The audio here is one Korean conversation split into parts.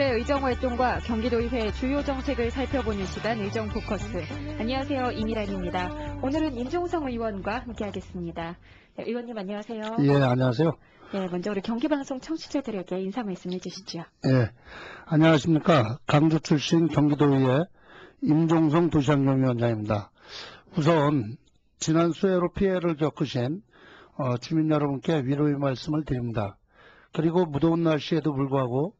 오늘의 의정 활동과 경기도의회 주요 정책을 살펴보는 시간 의정 포커스. 안녕하세요. 이미란입니다. 오늘은 임종성 의원과 함께하겠습니다. 네, 의원님 안녕하세요. 예, 안녕하세요. 네, 먼저 우리 경기방송 청취자들에게 인사 말씀해 주시죠. 예, 안녕하십니까. 강주 출신 경기도의회 임종성 도시환경위원장입니다. 우선 지난 수해로 피해를 겪으신 어, 주민 여러분께 위로의 말씀을 드립니다. 그리고 무더운 날씨에도 불구하고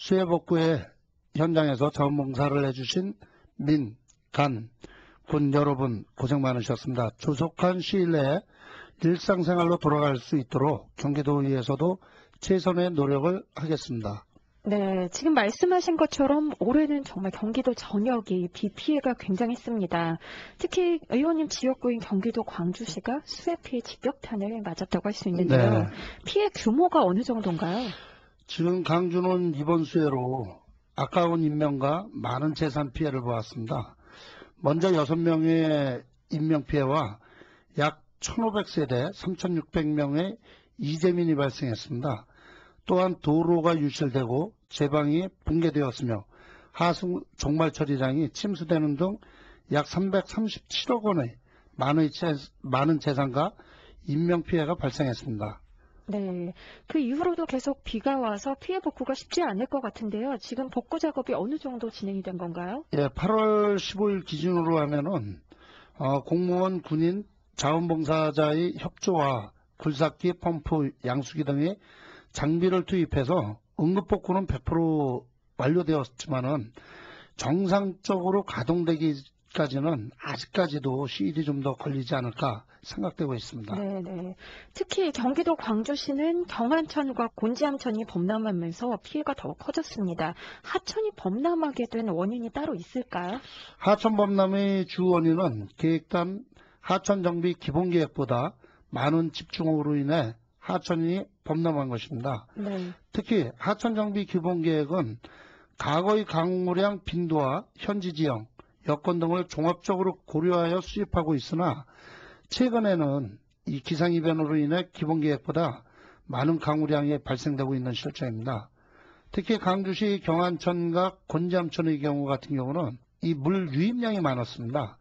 수해 복구의 현장에서 자원봉사를 해주신 민, 간, 군 여러분 고생 많으셨습니다. 조속한 시일 내에 일상생활로 돌아갈 수 있도록 경기도의회에서도 최선의 노력을 하겠습니다. 네, 지금 말씀하신 것처럼 올해는 정말 경기도 전역이 비 피해가 굉장했습니다. 특히 의원님 지역구인 경기도 광주시가 수해 피해 직격탄을 맞았다고 할 수 있는데요. 네. 피해 규모가 어느 정도인가요? 지금 강주는 이번 수해로 아까운 인명과 많은 재산 피해를 보았습니다. 먼저 6명의 인명피해와 약 1,500세대 3,600명의 이재민이 발생했습니다. 또한 도로가 유실되고 제방이 붕괴되었으며 하수 종말 처리장이 침수되는 등 약 337억 원의 많은 재산과 인명피해가 발생했습니다. 네, 그 이후로도 계속 비가 와서 피해 복구가 쉽지 않을 것 같은데요. 지금 복구 작업이 어느 정도 진행이 된 건가요? 예, 8월 15일 기준으로 하면은 어, 공무원, 군인, 자원봉사자의 협조와 굴삭기, 펌프, 양수기 등의 장비를 투입해서 응급 복구는 100% 완료되었지만은 정상적으로 가동되기 까지는 아직까지도 시일이 좀 더 걸리지 않을까 생각되고 있습니다. 네, 네. 특히 경기도 광주시는 경안천과 곤지암천이 범람하면서 피해가 더욱 커졌습니다. 하천이 범람하게 된 원인이 따로 있을까요? 하천 범람의 주 원인은 계획단 하천 정비 기본 계획보다 많은 집중호우로 인해 하천이 범람한 것입니다. 네. 특히 하천 정비 기본 계획은 과거의 강우량 빈도와 현지 지형, 여건 등을 종합적으로 고려하여 수립하고 있으나 최근에는 이 기상이변으로 인해 기본 계획보다 많은 강우량이 발생되고 있는 실정입니다. 특히 강주시 경안천과 곤잠천의 경우 같은 경우는 이 물 유입량이 많았습니다.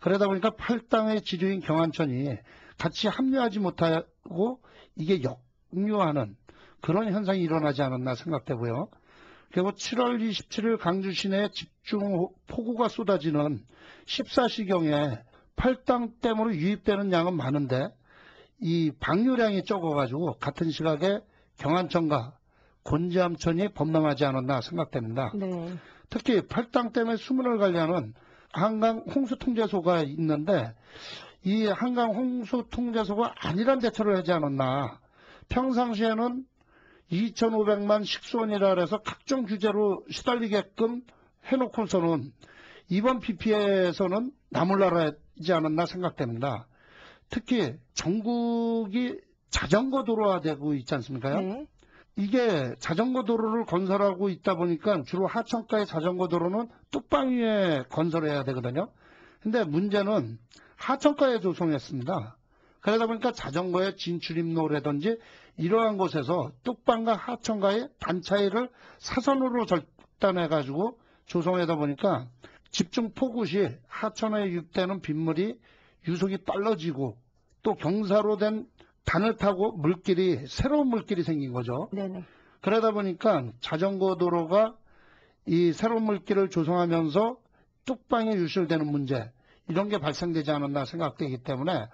그러다 보니까 팔당의 지류인 경안천이 같이 합류하지 못하고 이게 역류하는 그런 현상이 일어나지 않았나 생각되고요. 그리고 7월 27일 강주 시내 집중 폭우가 쏟아지는 14시경에 팔당댐으로 유입되는 양은 많은데 이 방류량이 적어가지고 같은 시각에 경안천과 곤지암천이 범람하지 않았나 생각됩니다. 네. 특히 팔당댐의 수문을 관리하는 한강 홍수통제소가 있는데 이 한강 홍수통제소가 안일한 대처를 하지 않았나. 평상시에는 2,500만 식수원이라 해서 각종 규제로 시달리게끔 해놓고서는 이번 PP에서는 나몰라라지 않았나 생각됩니다. 특히 전국이 자전거 도로화 되고 있지 않습니까? 네. 이게 자전거 도로를 건설하고 있다 보니까 주로 하천가의 자전거 도로는 뚝방 위에 건설해야 되거든요. 근데 문제는 하천가에 조성했습니다. 그러다 보니까 자전거의 진출입로라든지 이러한 곳에서 뚝방과 하천가의 단차이를 사선으로 절단해가지고 조성하다 보니까 집중 폭우 시 하천에 유입되는 빗물이 유속이 빨라지고 또 경사로 된 단을 타고 물길이 새로운 물길이 생긴 거죠. 네네. 그러다 보니까 자전거 도로가 이 새로운 물길을 조성하면서 뚝방에 유실되는 문제 이런 게 발생되지 않았나 생각되기 때문에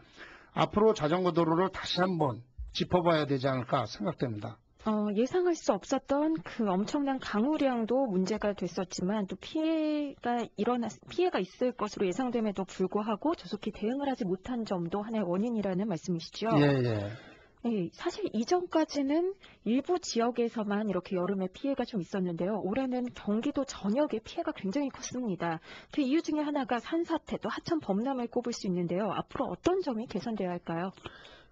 앞으로 자전거 도로를 다시 한번 짚어봐야 되지 않을까 생각됩니다. 어, 예상할 수 없었던 그 엄청난 강우량도 문제가 됐었지만 또 피해가 일어났, 피해가 있을 것으로 예상됨에도 불구하고 조속히 대응을 하지 못한 점도 하나의 원인이라는 말씀이시죠? 예, 예. 네, 사실 이전까지는 일부 지역에서만 이렇게 여름에 피해가 좀 있었는데요. 올해는 경기도 전역에 피해가 굉장히 컸습니다. 그 이유 중에 하나가 산사태 또 하천 범람을 꼽을 수 있는데요. 앞으로 어떤 점이 개선되어야 할까요?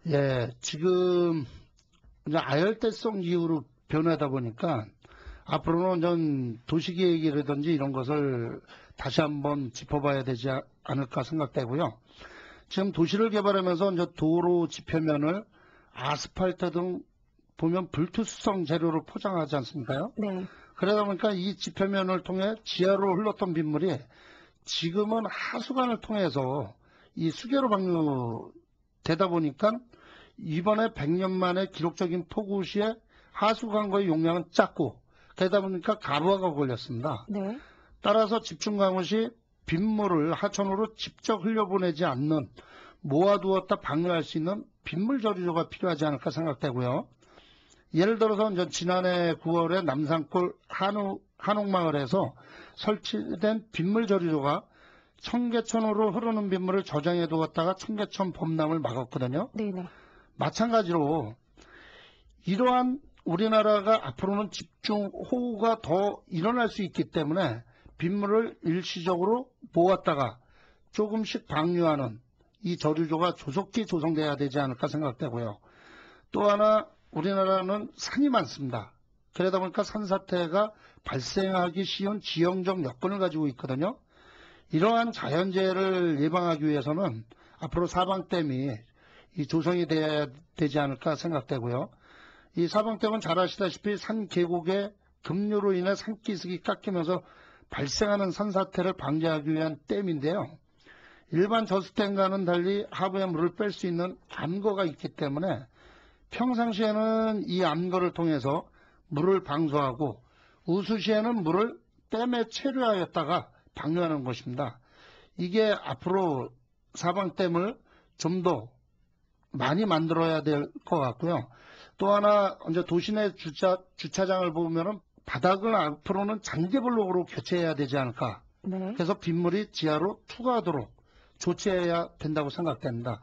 예, 지금 아열대성 기후로 변하다 보니까 앞으로는 전 도시계획이라든지 이런 것을 다시 한번 짚어봐야 되지 않을까 생각되고요. 지금 도시를 개발하면서 이제 도로 지표면을 아스팔트 등 보면 불투성 재료로 포장하지 않습니까요? 네. 그러다 보니까 이 지표면을 통해 지하로 흘렀던 빗물이 지금은 하수관을 통해서 이 수계로 방류되다 보니까 이번에 100년 만에 기록적인 폭우 시에 하수관과의 용량은 작고 그러다 보니까 가루화가 걸렸습니다. 네. 따라서 집중 강우 시 빗물을 하천으로 직접 흘려보내지 않는 모아두었다 방류할 수 있는 빗물 저류조가 필요하지 않을까 생각되고요. 예를 들어서 이제 지난해 9월에 남산골 한옥, 한옥마을에서 설치된 빗물 저류조가 청계천으로 흐르는 빗물을 저장해 두었다가 청계천 범람을 막았거든요. 네네. 마찬가지로 이러한 우리나라가 앞으로는 집중 호우가 더 일어날 수 있기 때문에 빗물을 일시적으로 모았다가 조금씩 방류하는 이 저류조가 조속히 조성돼야 되지 않을까 생각되고요. 또 하나 우리나라는 산이 많습니다. 그러다 보니까 산사태가 발생하기 쉬운 지형적 여건을 가지고 있거든요. 이러한 자연재해를 예방하기 위해서는 앞으로 사방댐이 이 조성이 돼야 되지 않을까 생각되고요. 이 사방댐은 잘 아시다시피 산 계곡의 급류로 인해 산기슭이 깎이면서 발생하는 산사태를 방지하기 위한 댐인데요. 일반 저수댐과는 달리 하부에 물을 뺄 수 있는 암거가 있기 때문에 평상시에는 이 암거를 통해서 물을 방수하고 우수시에는 물을 댐에 체류하였다가 방류하는 것입니다. 이게 앞으로 사방댐을 좀 더 많이 만들어야 될 것 같고요. 또 하나 이제 도시내 주차 주차장을 보면은 바닥을 앞으로는 잔디블록으로 교체해야 되지 않을까. 네. 그래서 빗물이 지하로 투과하도록 조치해야 된다고 생각됩니다.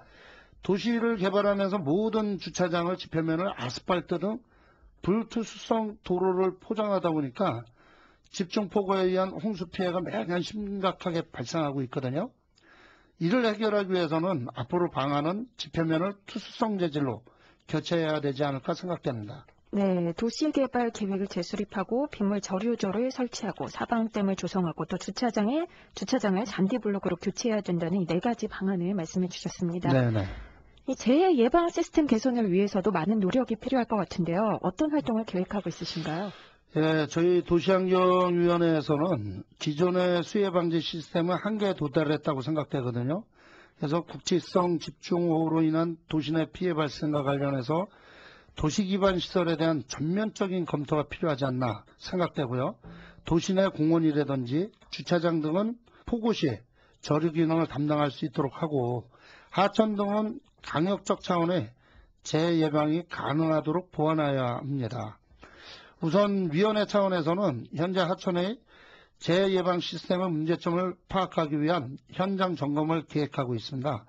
도시를 개발하면서 모든 주차장을 지표면을 아스팔트 등 불투수성 도로를 포장하다 보니까 집중폭우에 의한 홍수 피해가 매년 심각하게 발생하고 있거든요. 이를 해결하기 위해서는 앞으로 방안은 지표면을 투수성 재질로 교체해야 되지 않을까 생각됩니다. 네, 도시개발 계획을 재수립하고 빗물 저류조를 설치하고 사방댐을 조성하고 또 주차장에 주차장을 잔디블록으로 교체해야 된다는 이 네 가지 방안을 말씀해 주셨습니다. 네네. 이 재해 예방 시스템 개선을 위해서도 많은 노력이 필요할 것 같은데요. 어떤 활동을 계획하고 있으신가요? 예, 저희 도시환경위원회에서는 기존의 수해 방지 시스템은 한계에 도달했다고 생각되거든요. 그래서 국지성 집중호우로 인한 도시 내 피해 발생과 관련해서 도시 기반 시설에 대한 전면적인 검토가 필요하지 않나 생각되고요. 도시 내 공원이라든지 주차장 등은 폭우 시 저류 기능을 담당할 수 있도록 하고 하천 등은 강력적 차원의 재해 예방이 가능하도록 보완해야 합니다. 우선 위원회 차원에서는 현재 하천의 재해 예방 시스템의 문제점을 파악하기 위한 현장 점검을 계획하고 있습니다.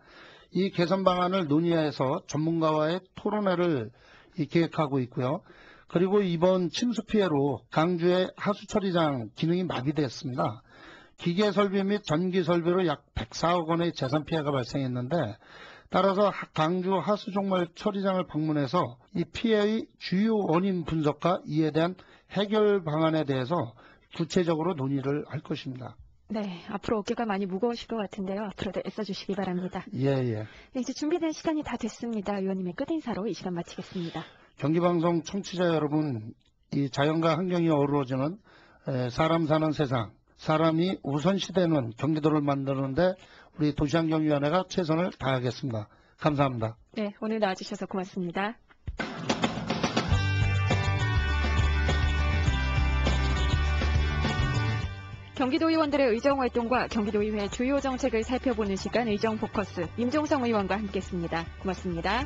이 개선 방안을 논의해서 전문가와의 토론회를 이 계획하고 있고요. 그리고 이번 침수 피해로 강주의 하수 처리장 기능이 마비됐습니다. 기계 설비 및 전기 설비로 약 104억 원의 재산 피해가 발생했는데 따라서 하- 강주 하수종말 처리장을 방문해서 이 피해의 주요 원인 분석과 이에 대한 해결 방안에 대해서 구체적으로 논의를 할 것입니다. 네, 앞으로 어깨가 많이 무거우실 것 같은데요. 앞으로도 애써주시기 바랍니다. 예, 예. 네, 이제 준비된 시간이 다 됐습니다. 의원님의 끝인사로 이 시간 마치겠습니다. 경기방송 청취자 여러분, 이 자연과 환경이 어우러지는 에, 사람 사는 세상, 사람이 우선시되는 경기도를 만드는데 우리 도시환경위원회가 최선을 다하겠습니다. 감사합니다. 네, 오늘 나와주셔서 고맙습니다. 경기도 의원들의 의정 활동과 경기도의회 주요 정책을 살펴보는 시간 의정 포커스 임종성 의원과 함께했습니다. 고맙습니다.